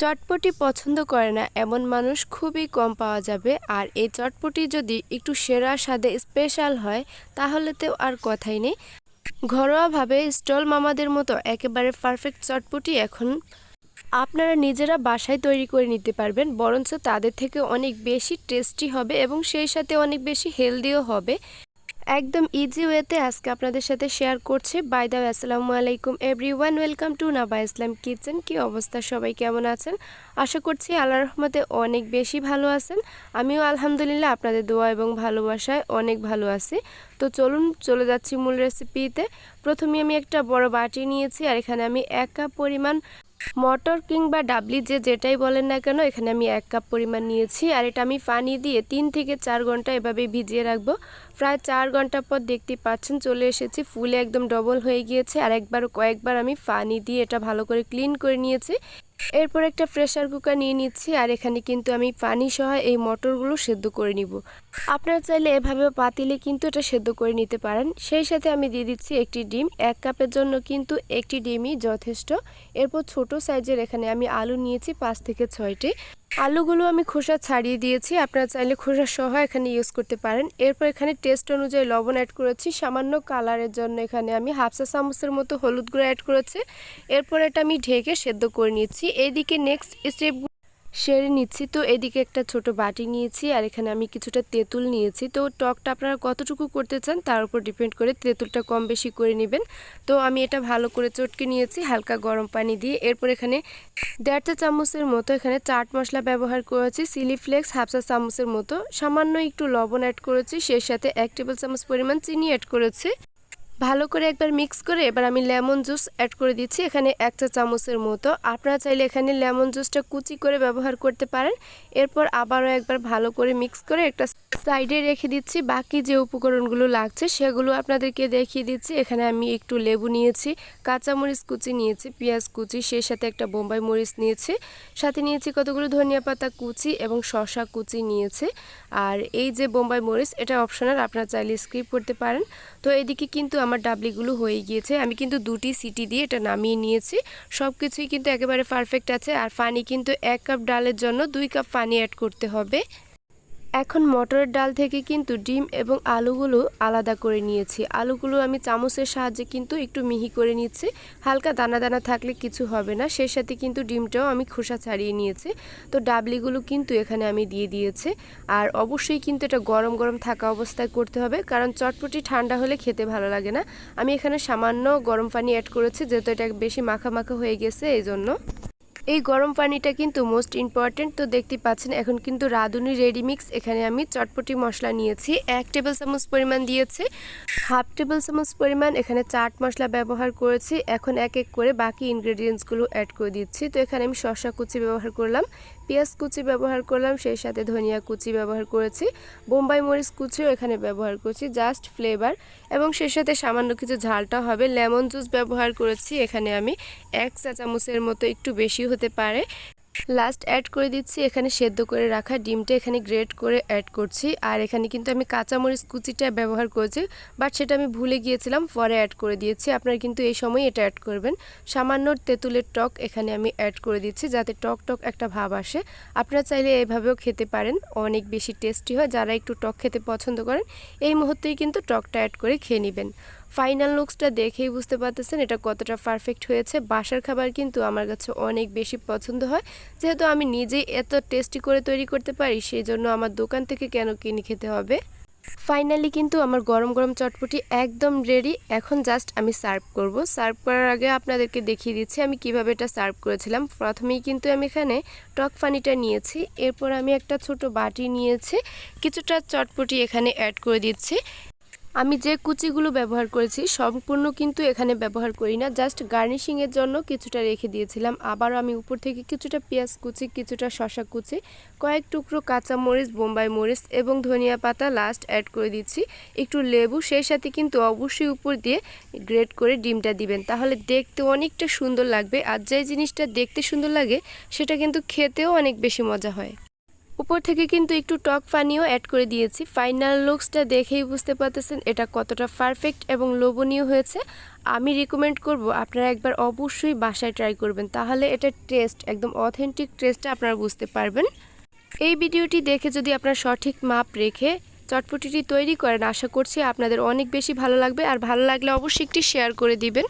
চটপটি পছন্দ করে না, এমন মানুষ খুবই কম পাওয়া যাবে। আর এই চটপটি যদি একটু সেরা স্বাদে স্পেশাল হয়, তাহলে তো আর কথাই নেই। ঘরোয়াভাবে স্টল মামাদের মতো একেবারে পারফেক্ট চটপটি এখন আপনারা নিজেরা বাসায় তৈরি করে নিতে পারবেন, বরঞ্চ তাদের থেকে অনেক বেশি টেস্টি হবে এবং সেই সাথে অনেক বেশি হেলদিও হবে। একদম ইজি ওয়েতে আজকে আপনাদের সাথে শেয়ার করছে। বাই দা আসসালামু আলাইকুম every one welcome to Naba Islam kitchen কি অবস্থা? সবাই কেমন আছেন? আশা করছি আল্লাহ রহমতে অনেক বেশি ভালো আছেন। আমিও আলহামদুলিল্লাহ আপনাদের দোয়া এবং ভালোবাসায় অনেক ভালো আছি। তো চলুন, চলে যাচ্ছি মূল রেসিপিতে প্রথমে আমি একটা বড় বাটি নিয়েছি আর এখানে আমি এক কাপ পরিমাণ মটর কিংবা ডাবলি যে যেটাই বলেন না কেন, এখানে আমি এক কাপ পরিমাণ নিয়েছি। আর এটা আমি পানি দিয়ে তিন থেকে চার ঘণ্টা এভাবে ভিজিয়ে রাখব। প্রায় চার ঘণ্টা পর দেখতে পাচ্ছেন চলে এসেছি। ফুলে একদম ডবল হয়ে গিয়েছে। আর একবার কয়েকবার আমি পানি দিয়ে এটা ভালো করে ক্লিন করে নিয়েছি। এরপর একটা প্রেশার কুকার নিয়ে নিচ্ছি আর এখানে কিন্তু আমি পানি সহ এই মটরগুলো সেদ্ধ করে নিব। আপনারা চাইলে এভাবে পাতিলে কিন্তু এটা সেদ্ধ করে নিতে পারেন। সেই সাথে আমি দিয়ে দিচ্ছি একটি ডিম। এক কাপের জন্য কিন্তু একটি ডিমই যথেষ্ট। এরপর ছোট সাইজের এখানে আমি আলু নিয়েছি পাঁচ থেকে ছয়টি। আলুগুলো আমি খোসা ছাড়িয়ে দিয়েছি। আপনারা চাইলে খোসা সহ এখানে ইউজ করতে পারেন। এরপর এখানে টেস্ট অনুযায়ী লবণ অ্যাড করেছি। সামান্য কালারের জন্য এখানে আমি হাফসা চামচের মতো হলুদ গুঁড়ো অ্যাড করেছি। এরপর এটা আমি ঢেকে সেদ্ধ করে নিয়েছি এইদিকে নেক্সট স্টেপ সেরে নিচ্ছি। তো এদিকে একটা ছোট বাটি নিয়েছি আর এখানে আমি কিছুটা তেঁতুল নিয়েছি। তো টকটা আপনারা কতটুকু করতে চান তার উপর ডিপেন্ড করে তেঁতুলটা কম বেশি করে নেবেন। তো আমি এটা ভালো করে চটকে নিয়েছি হালকা গরম পানি দিয়ে। এরপর এখানে দেড় চা চামচের মতো এখানে চাট মশলা ব্যবহার করেছি সিলি ফ্লেক্স হাফ চা চামচের মতো। সামান্য একটু লবণ অ্যাড করেছি, সেই সাথে এক টেবিল চামচ পরিমাণ চিনি অ্যাড করেছি। ভালো করে একবার মিক্স করে এবার আমি লেমন জুস অ্যাড করে দিচ্ছি। এখানে এক চা চামচের মতো। আপনারা চাইলে এখানে লেমন জুসটা কুচি করে ব্যবহার করতে পারেন। এরপর আবারও একবার ভালো করে মিক্স করে একটা সাইডে রেখে দিচ্ছি। বাকি যে উপকরণগুলো লাগছে সেগুলো আপনাদেরকে দেখিয়ে দিচ্ছি। এখানে আমি একটু লেবু নিয়েছি, কাঁচামরিচ কুচি নিয়েছি, পেঁয়াজ কুচি, সেই সাথে একটা বোম্বাই মরিচ নিয়েছি। সাথে নিয়েছি কতগুলো ধনিয়া পাতা কুচি এবং শশা কুচি নিয়েছে। আর এই যে বোম্বাই মরিচ, এটা অপশনাল, আপনারা চাইলে স্কিপ করতে পারেন। তো এদিকে কিন্তু আমার ডাবলিগুলো হয়ে গিয়েছে। আমি কিন্তু দুটি সিটি দিয়ে এটা নামিয়ে নিয়েছি। সব কিছুই কিন্তু একেবারে পারফেক্ট আছে। আর পানি কিন্তু এক কাপ ডালের জন্য দুই কাপ পানি অ্যাড করতে হবে। এখন মটরের ডাল থেকে কিন্তু ডিম এবং আলুগুলো আলাদা করে নিয়েছি। আলুগুলো আমি চামচের সাহায্যে কিন্তু একটু মিহি করে নিচ্ছি। হালকা দানা দানা থাকলে কিছু হবে না। সেই সাথে কিন্তু ডিমটাও আমি খোসা ছাড়িয়ে নিয়েছি। তো ডাবলিগুলো কিন্তু এখানে আমি দিয়ে দিয়েছি। আর অবশ্যই কিন্তু এটা গরম গরম থাকা অবস্থায় করতে হবে। কারণ চটপটি ঠান্ডা হলে খেতে ভালো লাগে না। আমি এখানে সামান্য গরম পানি অ্যাড করেছি, যেহেতু এটা বেশি মাখা মাখা হয়ে গেছে এই জন্য এই গরম পানিটা কিন্তু মোস্ট ইম্পর্টেন্ট তো দেখতে পাচ্ছেন, এখন কিন্তু রাঁধুনি রেডি মিক্স এখানে আমি চটপটি মশলা নিয়েছি, এক টেবিল চামচ পরিমাণ দিয়েছি হাফ টেবিল চামচ পরিমাণ এখানে চাট মশলা ব্যবহার করেছি, এখন এক এক করে বাকি ইনগ্রেডিয়েন্টসগুলো অ্যাড করে দিচ্ছি, তো এখানে আমি শসা কুচি ব্যবহার করলাম, পেঁয়াজ কুচি ব্যবহার করলাম, সেই সাথে ধনিয়া কুচি ব্যবহার করেছি, বোম্বাই মরিচ কুচিও এখানে ব্যবহার করছি জাস্ট ফ্লেভার এবং সেই সাথে সামান্য কিছু ঝালটা হবে লেমন জুস ব্যবহার করেছি, এখানে আমি এক চা চামচের মতো একটু বেশি হতে পারে। লাস্ট অ্যাড করে দিচ্ছি, এখানে সেদ্ধ করে রাখা ডিমটা এখানে গ্রেট করে অ্যাড করছি। আর এখানে কিন্তু আমি কাঁচামরিচ কুচিটা ব্যবহার করেছি বাট সেটা আমি ভুলে গিয়েছিলাম, পরে অ্যাড করে দিয়েছি। আপনারা কিন্তু এই সময় এটা অ্যাড করবেন। সামান্য তেঁতুলের টক এখানে আমি অ্যাড করে দিচ্ছি, যাতে টক টক একটা ভাব আসে। আপনারা চাইলে এইভাবেও খেতে পারেন, অনেক বেশি টেস্টি হয়। যারা একটু টক খেতে পছন্দ করেন, এই মুহূর্তেই কিন্তু টকটা অ্যাড করে খেয়ে নেবেন। ফাইনাল লুকসটা দেখেই বুঝতে পারতেছেন এটা কতটা পারফেক্ট হয়েছে। বাসার খাবার কিন্তু আমার কাছে অনেক বেশি পছন্দ হয়। যেহেতু আমি নিজেই এত টেস্টি করে তৈরি করতে পারি সেই জন্য আমার দোকান থেকে কেন কিনে খেতে হবে? ফাইনালি কিন্তু আমার গরম গরম চটপটি একদম রেডি এখন জাস্ট আমি সার্ভ করব। সার্ভ করার আগে আপনাদেরকে দেখিয়ে দিচ্ছি আমি কীভাবে এটা সার্ভ করেছিলাম। প্রথমেই কিন্তু আমি এখানে টক ফানিটা নিয়েছি। এরপর আমি একটা ছোট বাটি নিয়েছি। কিছুটা চটপটি এখানে অ্যাড করে দিচ্ছি। আমি যে কুচিগুলো ব্যবহার করেছি সম্পূর্ণ কিন্তু এখানে ব্যবহার করি না। জাস্ট গার্নিশিংয়ের জন্য কিছুটা রেখে দিয়েছিলাম। আবারও আমি উপর থেকে কিছুটা পেঁয়াজ কুচি, কিছুটা শশা কুচি, কয়েক টুকরো কাঁচা মরিচ, বোম্বাই মরিচ এবং ধনিয়া পাতা লাস্ট অ্যাড করে দিচ্ছি। একটু লেবু, সেই সাথে কিন্তু অবশ্যই উপর দিয়ে গ্রেট করে ডিমটা দিবেন। তাহলে দেখতে অনেকটা সুন্দর লাগবে। আর যে জিনিসটা দেখতে সুন্দর লাগে, সেটা কিন্তু খেতেও অনেক বেশি মজা হয়। উপর থেকে কিন্তু একটু টক পানিও অ্যাড করে দিয়েছি। ফাইনাল লুকসটা দেখেই বুঝতে পারতেছেন এটা কতটা পারফেক্ট এবং লোভনীয় হয়েছে। আমি রিকমেন্ড করব, আপনারা একবার অবশ্যই বাসায় ট্রাই করবেন। তাহলে এটা টেস্ট একদম অথেন্টিক টেস্টটা আপনারা বুঝতে পারবেন। এই ভিডিওটি দেখে যদি আপনার সঠিক মাপ রেখে চটপটিটি তৈরি করেন, আশা করছি আপনাদের অনেক বেশি ভালো লাগবে। আর ভালো লাগলে অবশ্যই একটি শেয়ার করে দিবেন।